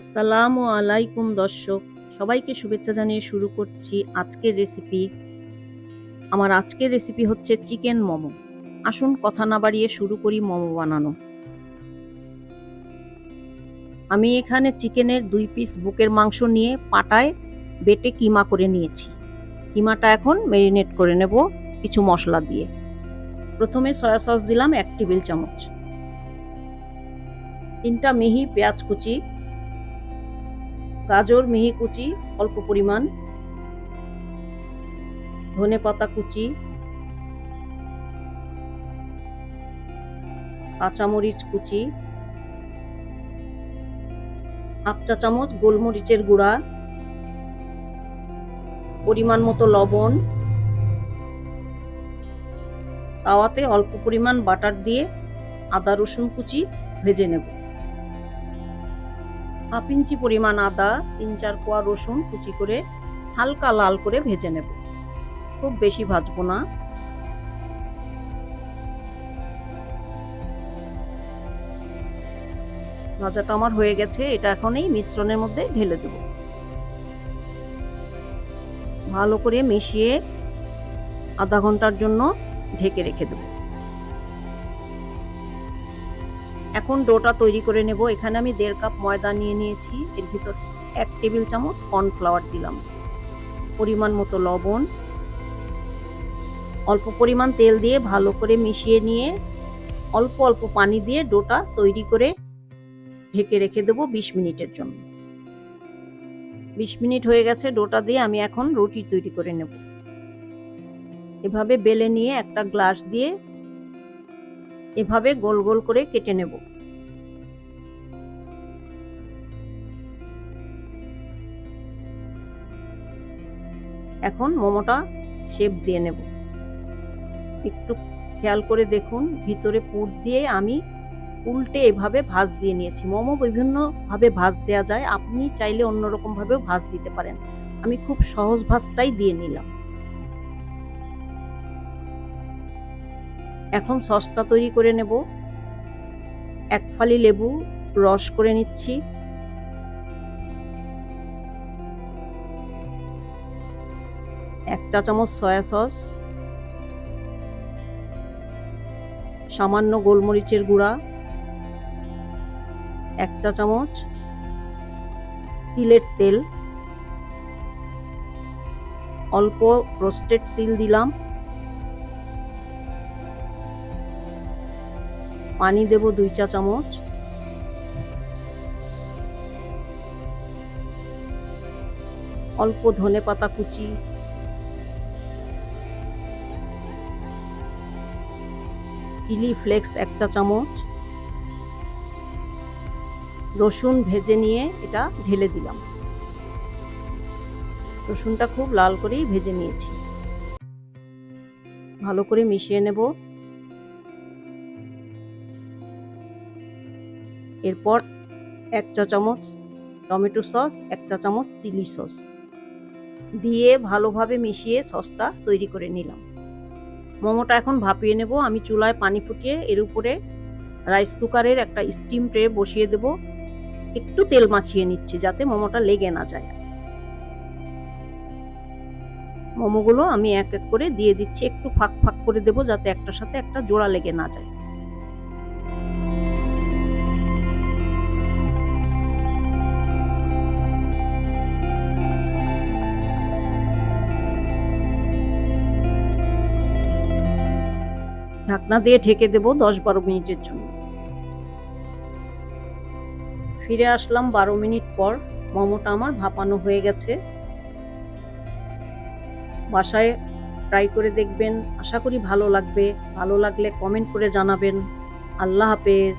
আসসালামু আলাইকুম দর্শক, সবাইকে শুভেচ্ছা জানিয়ে শুরু করছি আজকের রেসিপি আমার আজকের রেসিপি হচ্ছে চিকেন মোমো। আসুন কথা না বাড়িয়ে শুরু করি মোমো বানানো। আমি এখানে চিকেনের দুই পিস বুকের মাংস নিয়ে পাটায় বেটে কিমা করে নিয়েছি। কিমাটা এখন মেরিনেট করে নেব কিছু মশলা দিয়ে। প্রথমে সয়া সস দিলাম এক টেবিল চামচ। তিনটা মিহি পেঁয়াজ কুচি গাজর, মিহি কুচি, অল্প পরিমাণ। ধনে পাতা কুচি। কাঁচামরিচ কুচি। হাফ চা চামচ গোলমরিচের গুঁড়া। পরিমাণ মতো লবণ। তাওয়াতে অল্প পরিমাণ বাটার দিয়ে আদা রসুন কুচি ভেজে নেব। হাফ ইঞ্চি পরিমাণ আদা, তিন চার কোয়া রসুন কুচি করে হালকা লাল করে ভেজে নেব। খুব বেশি ভাজবো না। ভাজাটা আমার হয়ে গেছে, এটা এখন এই মিশ্রণের মধ্যে ঢেলে দেব। ভালো করে মিশিয়ে আধা ঘণ্টার জন্য ঢেকে রেখে দেবো। এখন ডোটা তৈরি করে নেব। এখানে আমি দেড় কাপ ময়দা নিয়ে নিয়েছি। এর ভিতর এক টেবিল চামচ কর্নফ্লাওয়ার দিলাম। পরিমাণ মতো লবণ। অল্প পরিমাণ তেল দিয়ে ভালো করে মিশিয়ে নিয়ে অল্প অল্প পানি দিয়ে ডোটা তৈরি করে ঢেকে রেখে দেবো বিশ মিনিটের জন্য। বিশ মিনিট হয়ে গেছে ডোটা দিয়ে আমি এখন রুটি তৈরি করে নেব। এভাবে বেলে নিয়ে একটা গ্লাস দিয়ে এভাবে গোল গোল করে কেটে নেব। এখন মোমোটা শেপ দিয়ে নেব। একটু খেয়াল করে দেখুন, ভিতরে পুর দিয়ে আমি উল্টে এভাবে ভাজ দিয়ে নিয়েছি। মোমো বিভিন্নভাবে ভাজ দেওয়া যায়, আপনি চাইলে অন্যরকম ভাবেও ভাজ দিতে পারেন। আমি খুব সহজ ভাজটাই দিয়ে নিলাম। এখন সসটা তৈরি করে নেব। এক ফালি লেবু রস করে নিচ্ছি। এক চা চামচ সয়া সস। সামান্য গোলমরিচের গুঁড়া। এক চা চামচ তিলের তেল। অল্প রোস্টেড তিল দিলাম। পানি দেব দুই চা চামচ। অল্প ধনে পাতা কুচি। চিলি ফ্লেক্স এক চা চামচ। রসুন ভেজে নিয়ে এটা ঢেলে দিলাম। রসুনটা খুব লাল করেই ভেজে নিয়েছি। ভালো করে মিশিয়ে নেব। এরপর এক চা চামচ টমেটো সস, এক চা চামচ চিলি সস দিয়ে ভালোভাবে মিশিয়ে সসটা তৈরি করে নিলাম। মোমোটা এখন ভাপিয়ে নেব। আমি চুলায় পানি ফুটিয়ে এর উপরে রাইস কুকারের একটা স্টিম ট্রে বসিয়ে দেব। একটু তেল মাখিয়ে নিচ্ছি যাতে মোমোটা লেগে না যায়। মোমোগুলো আমি এক এক করে দিয়ে দিচ্ছি। একটু ফাঁক ফাঁক করে দেবো যাতে একটার সাথে একটা জোড়া লেগে না যায়। ঢাকনা দিয়ে ঢেকে দেব দশ বারো মিনিটের জন্য। ফিরে আসলাম বারো মিনিট পর। মোমোটা আমার ভাপানো হয়ে গেছে। বাসায় ট্রাই করে দেখবেন। আশা করি ভালো লাগবে। ভালো লাগলে কমেন্ট করে জানাবেন। আল্লাহ হাফেজ।